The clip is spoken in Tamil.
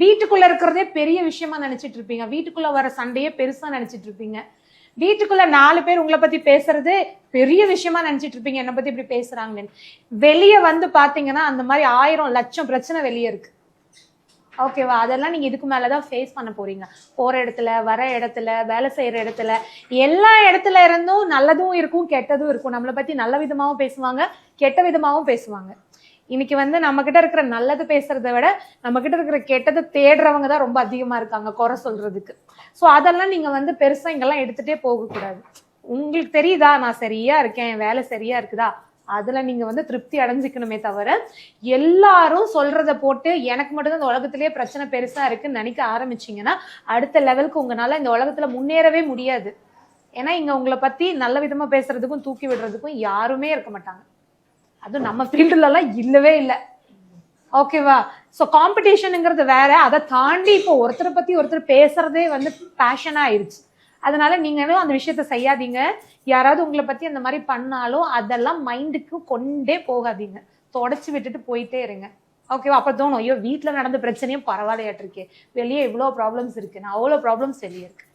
வீட்டுக்குள்ள இருக்கிறதே பெரிய விஷயமா நினைச்சிட்டு இருப்பீங்க. வீட்டுக்குள்ள வர சண்டையே பெருசா நினைச்சிட்டு இருப்பீங்க. வீட்டுக்குள்ள நாலு பேர் உங்களை பத்தி பேசுறது பெரிய விஷயமா நினைச்சிட்டு இருப்பீங்க. என்னை பத்தி இப்படி பேசுறாங்கன்னு வெளியே வந்து பாத்தீங்கன்னா அந்த மாதிரி ஆயிரம் லட்சம் பிரச்சனை வெளியே இருக்கு. ஓகேவா அதெல்லாம் நீங்க இதுக்கு மேலதான் ஃபேஸ் பண்ண போறீங்க. போற இடத்துல வர இடத்துல வேலை செய்யற இடத்துல எல்லா இடத்துல இருந்தும் நல்லதும் இருக்கும் கெட்டதும் இருக்கும். நம்மளை பத்தி நல்ல விதமாவும் பேசுவாங்க கெட்ட விதமாவும் பேசுவாங்க. இன்னைக்கு வந்து நம்ம கிட்ட இருக்கிற நல்லது பேசுறதை விட நம்ம கிட்ட இருக்கிற கெட்டதை தேடுறவங்க தான் ரொம்ப அதிகமா இருக்காங்க குறை சொல்றதுக்கு. ஸோ அதெல்லாம் நீங்க வந்து பெருசா இங்கெல்லாம் எடுத்துட்டே போகக்கூடாது. உங்களுக்கு தெரியுதா? நான் சரியா இருக்கேன் என் வேலை சரியா இருக்குதா? அதுல நீங்க வந்து திருப்தி அடைஞ்சிக்கணுமே தவிர எல்லாரும் சொல்றத போட்டு எனக்கு மட்டும் இந்த உலகத்திலேயே பிரச்சனை பெருசா இருக்குன்னு நினைக்க ஆரம்பிச்சீங்கன்னா அடுத்த லெவலுக்கு உங்களால இந்த உலகத்துல முன்னேறவே முடியாது. ஏன்னா இங்க உங்களை பத்தி நல்ல விதமா பேசுறதுக்கும் தூக்கி விடுறதுக்கும் யாருமே இருக்க மாட்டாங்க. அதுவும் நம்ம ஃபீல்டுலலாம் இல்லவே இல்லை. ஓகேவா ஸோ காம்படிஷனுங்கிறது வேற. அதை தாண்டி இப்போ ஒருத்தரை பத்தி ஒருத்தர் பேசுறதே வந்து பேஷனா ஆயிருச்சு. அதனால நீங்களும் அந்த விஷயத்த செய்யாதீங்க. யாராவது உங்களை பத்தி அந்த மாதிரி பண்ணாலும் அதெல்லாம் மைண்டுக்கு கொண்டே போகாதீங்க. தொடச்சி விட்டுட்டு போயிட்டே இருங்க. ஓகேவா அப்போ தோணும் ஐயோ வீட்டில் நடந்த பிரச்சனையும் பரவாயில்லையாட்டிருக்கே. வெளியே இவ்வளோ ப்ராப்ளம்ஸ் இருக்கு. நான் அவ்வளோ ப்ராப்ளம்ஸ் வெளியே இருக்கு.